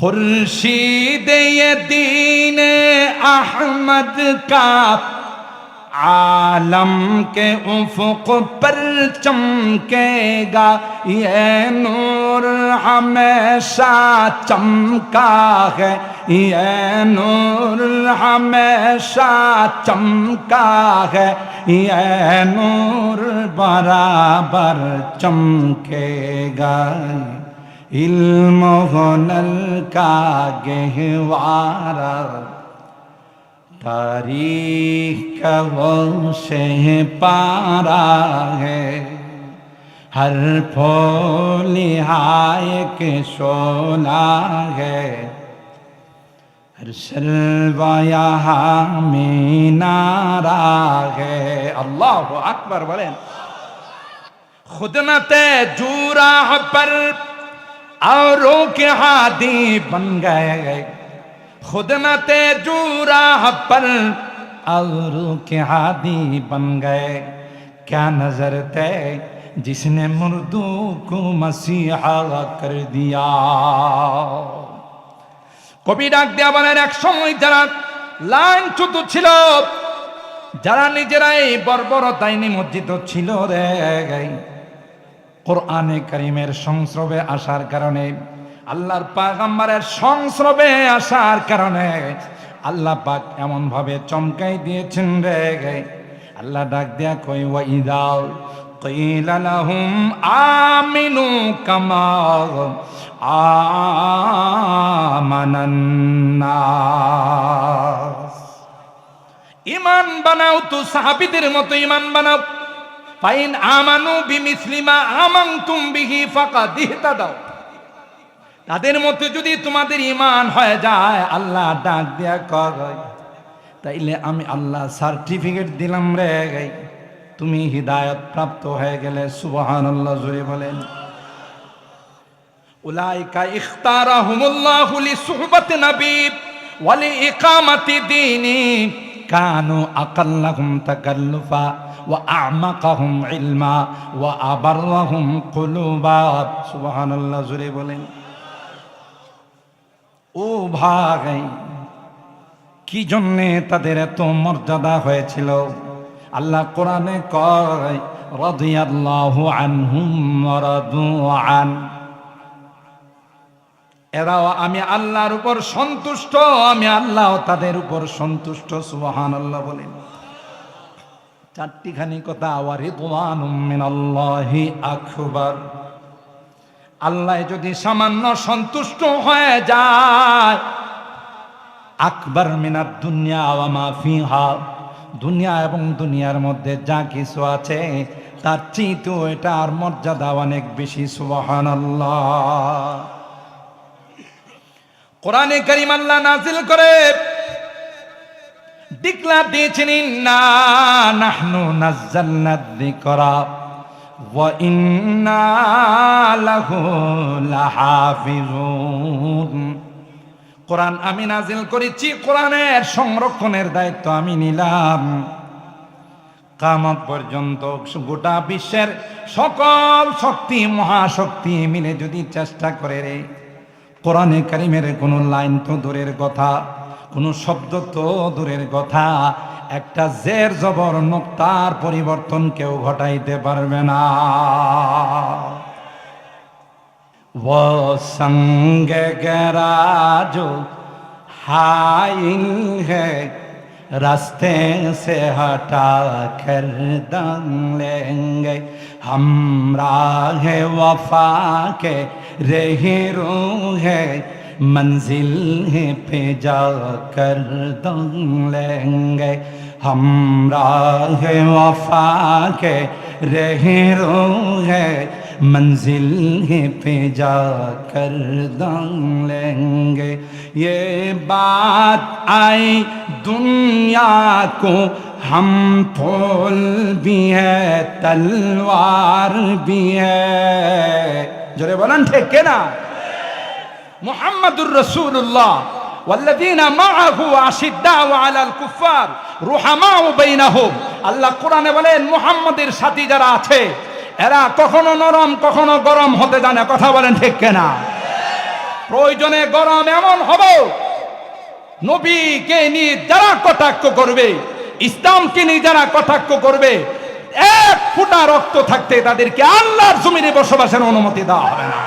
خورشید دین احمد کا عالم کے افق پر چمکے گا یہ نور ہمیشہ چمکا ہے یہ نور ہمیشہ چمکا ہے یہ نور برابر چمکے گا علم ہنل کا گہوارا تاریخ کا وہ پارا ہے۔ ہر پھولی ہائے کے سونا ہے۔ ہر سلوایا میں نارا ہے۔ اللہ اکبر بولے خدمت جورا پر औरों के हादी बन गए खुदनते जूरा पर औरों के हादी बन गए क्या नजर थे जिसने मुर्दू को मसीहा कर दिया কবি ডাক দেয়া বলেন এক সময় যারা লাঞ্ছুত ছিল যারা নিজেরাই বর্বরতায় নিমজ্জিত ছিল রে কোরআনে করিমের সংস্রবে আসার কারণে আল্লাহর পাগাম্বারের সংস্রবে আসার কারণে আল্লাহ পাক এমন ভাবে চমকাই দিয়েছেন রে আল্লাহ ডাক দেয়া কই ওয়াইদাল قيل لهم آمنوا كما آمن الناس ইমান বানাও তো সাহাবিদের মতো ইমান বানাও ফাইন আমানু বিমিসলিমা আমাং তুম বিহি ফাঁকা দিহতা দাও। তাদের মধ্যে যদি তোমাদের ইমান হয়ে যায়, আল্লাহ ডাক দিয়া কয়, তাইলে আমি আল্লাহ সার্টিফিকেট দিলাম রে গাই তুমি হৃদায়ত প্রাপ্ত হয়ে গেলে সুবহান আল্লাহ জুড়ে বলেন। উলাইকা ইখতারাহুমুল্লাহু লিসুহবাতি নবী ওয়া লিইকামাতি দীনি। কানু আকাল্লাহুম তাকাল্লুফা। আমাকাহুম ইলমা সুবহানাল্লাহ জুড়ে বলেন। ও ভাই, কি জন্যে তাদের এত মর্যাদা হয়েছিল? আল্লাহ কোরআনে কয়, রাদিয়াল্লাহু আনহুম আন এরাও আমি আল্লাহর উপর সন্তুষ্ট, আমি আল্লাহ তাদের উপর সন্তুষ্ট সুবহান আল্লাহ বলেন। চারটিখানি কথা, ওয়ারিদওয়ানুম মিনাল্লাহি আকবার। আল্লাহ যদি সামান্য সন্তুষ্ট হয়ে যায়, আকবর মিনার দুনিয়া ওয়া মা ফিহা। দুনিয়া এবং দুনিয়ার মধ্যে যা কিছু আছে, তার চিতো এটার মর্যাদা অনেক বেশি, সুবহানাল্লাহ। কোরআনে করিম আল্লাহ নাজিল করে ডিক্লার দিয়েছেন, ইন্না নাহনু নাজ্জালনা যিকরা ওয়া কোরআন আমি নাজিল করেছি, কোরআনের সংরক্ষণের দায়িত্ব আমি নিলাম। কামত পর্যন্ত গোটা বিশ্বের সকল শক্তি, মহাশক্তি মিলে যদি চেষ্টা করে রে, কোরআনে কারিমের কোনো লাইন তো দূরের কথা। কোনো শব্দ তো দূরের কথা। একটা জের জবর নোক্তার পরিবর্তন কেউ ঘটাইতে পারবে না। সঙ্গে গেরাজো হাই হে, রাস্তে সে হটা কর দঙ্গে হামরা হে ওফা কে রেহে রু হে منزل ہے پہ جا کر دم لیں گے۔ ہم راہ وفا کے رہے رو ہے۔ منزل پہ جا کر دم لیں گے۔ یہ بات آئی دنیا کو۔ ہم پھول بھی ہے، تلوار بھی ہے۔ جرے بولن ٹھیک ہے نا؟ মুহাম্মাদুর রাসূলুল্লাহ والذين معه أشداء على الكفار رحماء بينهم আল্লাহ কোরআনে বলেন মুহাম্মাদের সাথী যারা আছে এরা কখনো নরম কখনো গরম হতে জানে কথা বলেন ঠিক কেনা প্রয়োজনে গরম এমন হবে নবীকে নিয়ে যারা কটাক্ষ করবে ইসলামকে নিয়ে যারা কটাক্ষ করবে এক ফুটা রক্ত থাকতে তাদেরকে আল্লাহর জমিনে বসবাসের অনুমতি দেওয়া হবে না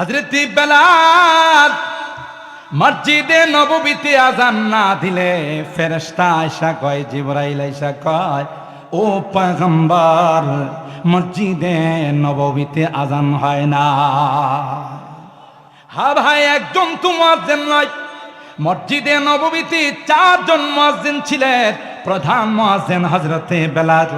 হজরত বেলাল মসজিদে নববীতে আজান না দিলে ফেরেশতা আয়সা কয়, জিবরাইল আয়সা কয়, ও পয়গম্বর, মসজিদে নববীতে আজান হয় না। হা ভাই, একজন তো মুয়াজ্জিন নয়। মসজিদে নববীতে চারজন মুয়াজ্জিন ছিলেন। প্রধান মুয়াজ্জিন হযরতে বেলাল।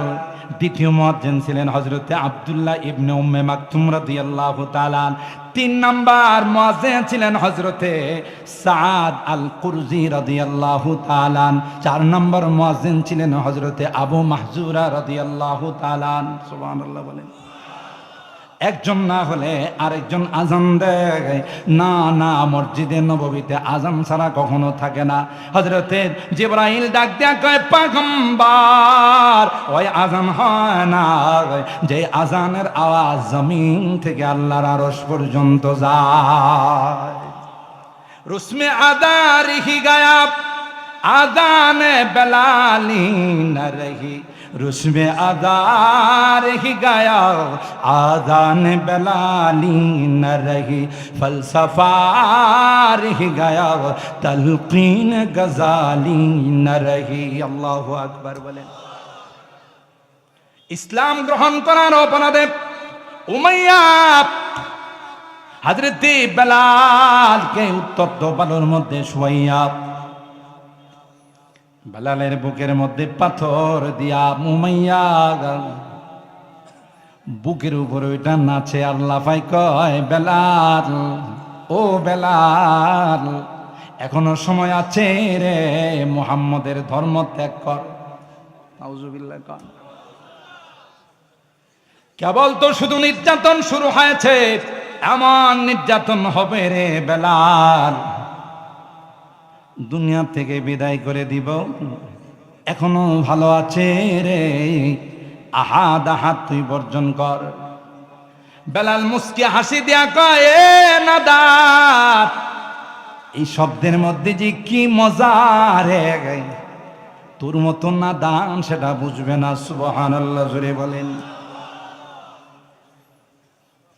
দ্বিতীয় মুয়াজ্জিন ছিলেন হজরতে আবদুল্লাহ ইবনে উম্মে মাকতুম রাদিয়াল্লাহু তাআলা। তিন নাম্বার মুয়াজ্জিন ছিলেন হযরতে সাদ আল কুরজি রাদিয়াল্লাহু তাআলা। চার নাম্বার মুয়াজ্জিন ছিলেন হযরতে আবু মাহজুরা রাদিয়াল্লাহু তাআলা। সুবহানাল্লাহ বলেন। একজন না হলে আরেকজন আজান দেয়। না না, মসজিদে নববীতে আজান ছাড়া কখনো থাকে না। হজরতে জিব্রাইল ডাক দেয়া কয়, পাগম্বার, ওই আজান হয় না যে আজানের আওয়াজ জমিন থেকে আল্লাহর আরশ পর্যন্ত যায়। রুসমে আদার হি গায়াব, আদান বেলালি ন রহি। রুসমে আদার হি গায়া, আদান বেলালি ন রহি, ফলসফার হি গায়া তলকিন গজালি ন রহি। আল্লাহু আকবার বলেন। ইসলাম গ্রহণ করার অপরাধে উমাইয়া হাজরতে বেলালকে উত্তপ্ত বালুর মধ্যে শুয়াইয়া বেলালের বুকের মধ্যে পাথর দিয়া মুমাইয়া বুকের উপর ওইটা নাচে আর লাফাই কয়, বেলাল, ও বেলাল, এখনও সময় আছে রে মুহাম্মদের ধর্ম ত্যাগ কর। কেবল তো শুধু নির্যাতন শুরু হয়েছে, এমন নির্যাতন হবে রে বেলাল। দুনিয়া থেকে বিদায় করে দিব। এখনও ভালো আছে রে। আহাদ আহাত তুই বর্জন কর। বেলাল মুসকি হাসি দিয়া কয় নাদাত এই শব্দের মধ্যে যে কি মজা রে। তোর মতো না দান সেটা বুঝবে না সুবহান আল্লাহ জুড়ে বলেন।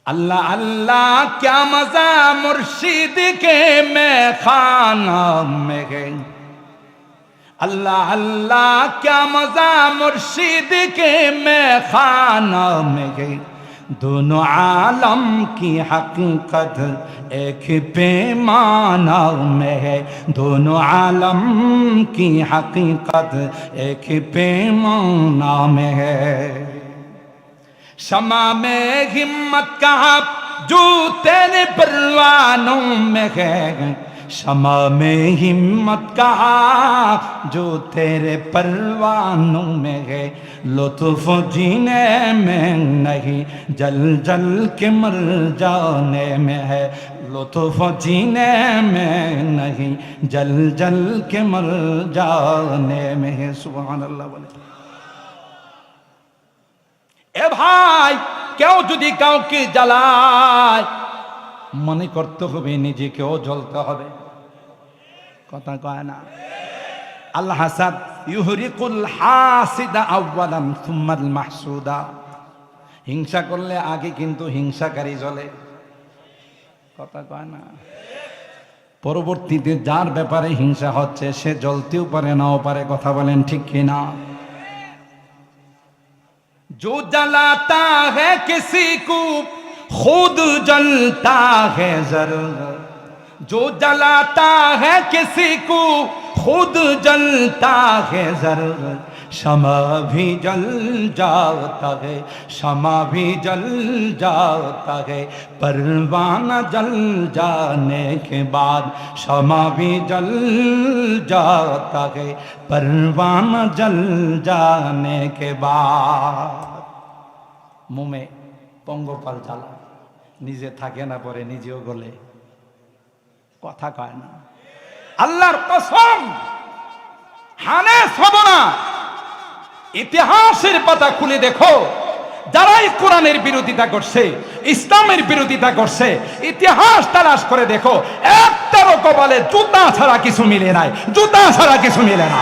اللہ اللہ کیا مزہ مرشید کے میں خانہ میں گئے اللہ اللہ کیا مزہ مرشید کے میں خانہ میں گئے دونوں عالم کی حقیقت ایک پیمانہ میں ہے۔ دونوں عالم کی حقیقت ایک پیمانہ میں ہے۔ شما میں ہمت کہاں؟ جو تیرے پروانوں میں ہے۔ شما میں ہمت کہاں؟ جو تیرے پروانوں میں ہے۔ لطف جینے میں نہیں، جل جل کے مر جانے میں ہے۔ لطف جینے میں نہیں، جل جل کے مر جانے میں ہے۔ سبحان اللہ علیہ এ ভাই, কেউ যদি কাউকে জ্বালায়, মনে করতে হবে নিজেকেও জ্বলতে হবে। কথা কয় না। আল্লাহ হাসাদ ইউহরিকুল হাসিদা আউয়ালান সুম্মাল মাহসুদা। হিংসা করলে আগে কিন্তু হিংসাকারী জ্বলে। কথা কয় না। পরবর্তীতে যার ব্যাপারে হিংসা হচ্ছে, সে জ্বলতেও পারে, নাও পারে, কথা বলেন ঠিক কিনা? جو جلاتا ہے کسی کو، خود جلتا ہے ضرور جو جلاتا ہے کسی کو، خود جلتا ہے زر۔ क्षमा भी जल जाता है क्षमा भी जल जाता है परवाना जल जाने के बाद क्षमा भी जल जाता है परवाना जल जाने के बाद মোমে পঙ্গপাল জ্বালা নিজে থাকে না পরে নিজেও গলে কথা কয় না আল্লাহর কসম হানে হব না ইতিহাসের পাতা খুলে দেখো। যারাই কোরআনের বিরোধিতা করছে, ইসলামের বিরোধিতা করছে, ইতিহাস তালাশ করে দেখো, একটারও কপালে জুতা ছাড়া কিছু মিলে নাই, জুতা ছাড়া কিছু মিলে না।